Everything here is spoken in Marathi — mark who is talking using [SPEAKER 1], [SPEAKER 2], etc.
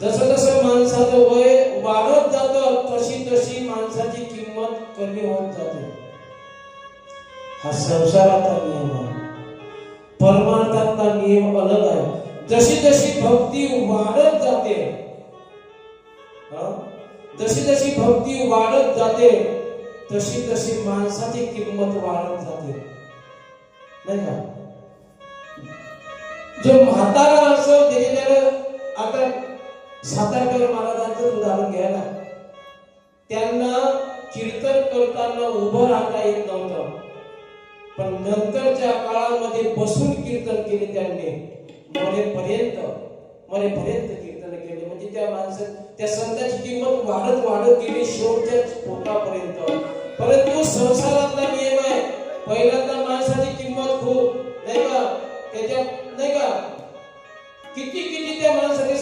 [SPEAKER 1] जसं जसं माणसाचं वय वाढत जातं तशी तशी माणसाची किंमत कमी होत जाते. हा संसाराचा नियम आहे. परमार्थातला नियम अलग आहे. जशी जशी भक्ती वाढत जाते जशी जशी भक्ती वाढत जाते तशी तशी माणसाची किंमत वाढत जाते. नाही का? जो म्हातारा सातारकर महाराजांचं उदाहरण घ्यायला त्यांना कीर्तन करताना उभं राहता येत नव्हतं. पण नंतरच्या काळामध्ये बसून कीर्तन केले त्यांनी. मरेपर्यंत मरेपर्यंत कीर्तन केले. म्हणजे त्या माणसं त्या संतांची किंमत वाढत वाढत गेली शेवटच्या पोटापर्यंत. परंतु संसारातला नियम आहे. पहिल्यांदा माणसाची किंमत खूप नाही का? त्याच्या नाही का? किती किती त्या माणसाने